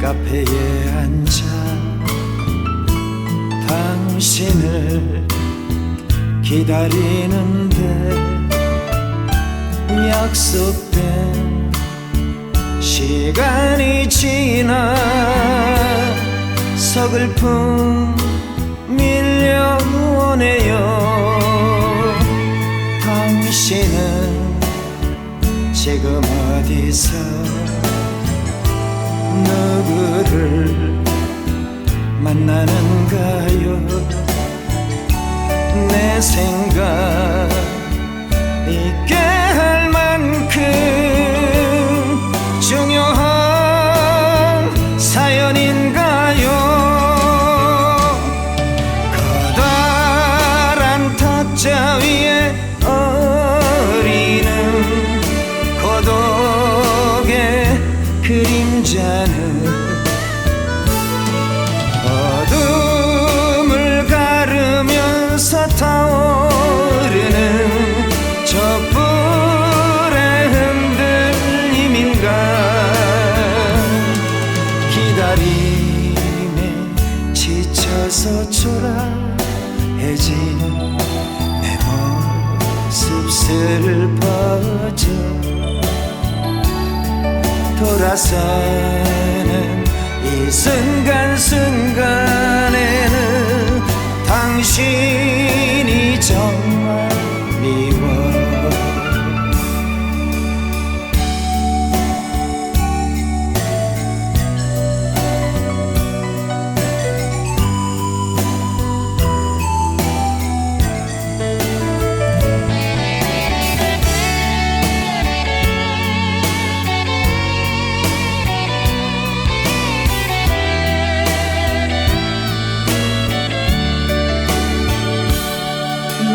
카페에 앉아 당신을 기다리는데 약속된 시간이 지나 서글픔 밀려오네요. 당신은 지금 어디서 그림자는 어둠을 가르면서 타오르는 촛불의 흔들림인가? 기다림에 지쳐서 초라해지는 내 모습 슬퍼져 돌아서는 이 순간 순간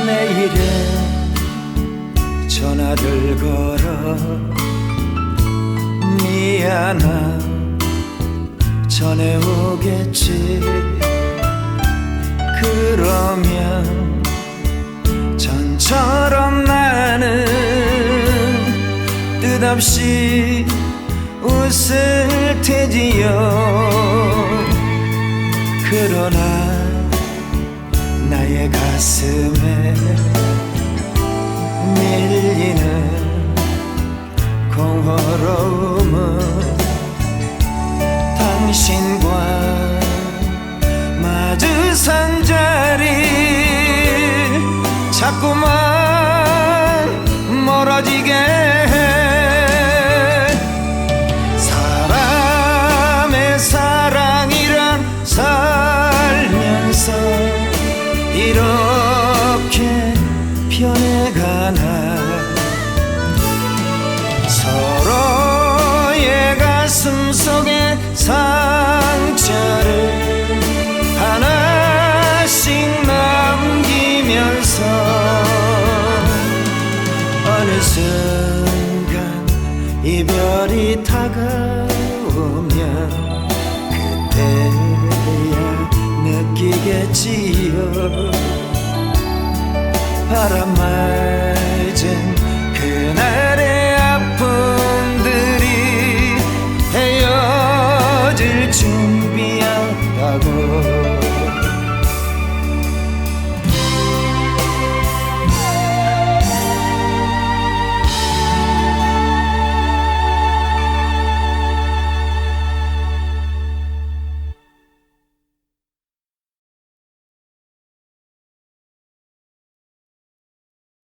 내일은 전화를 걸어. 미안함 전해오겠지. 그러면 전처럼 나는 뜻없이 웃을 테지요. 그러나 나의 가슴에 밀리는 공허로움은 당신과 마주선 자리 자꾸만 멀어지게 변해가나 서로의 가슴 속에 상처를 하나씩 남기면서 어느 순간 이별이 다가오면 그때야 느끼겠지요 바람맞은 그날의 아픔들이 헤어질 준비한다고.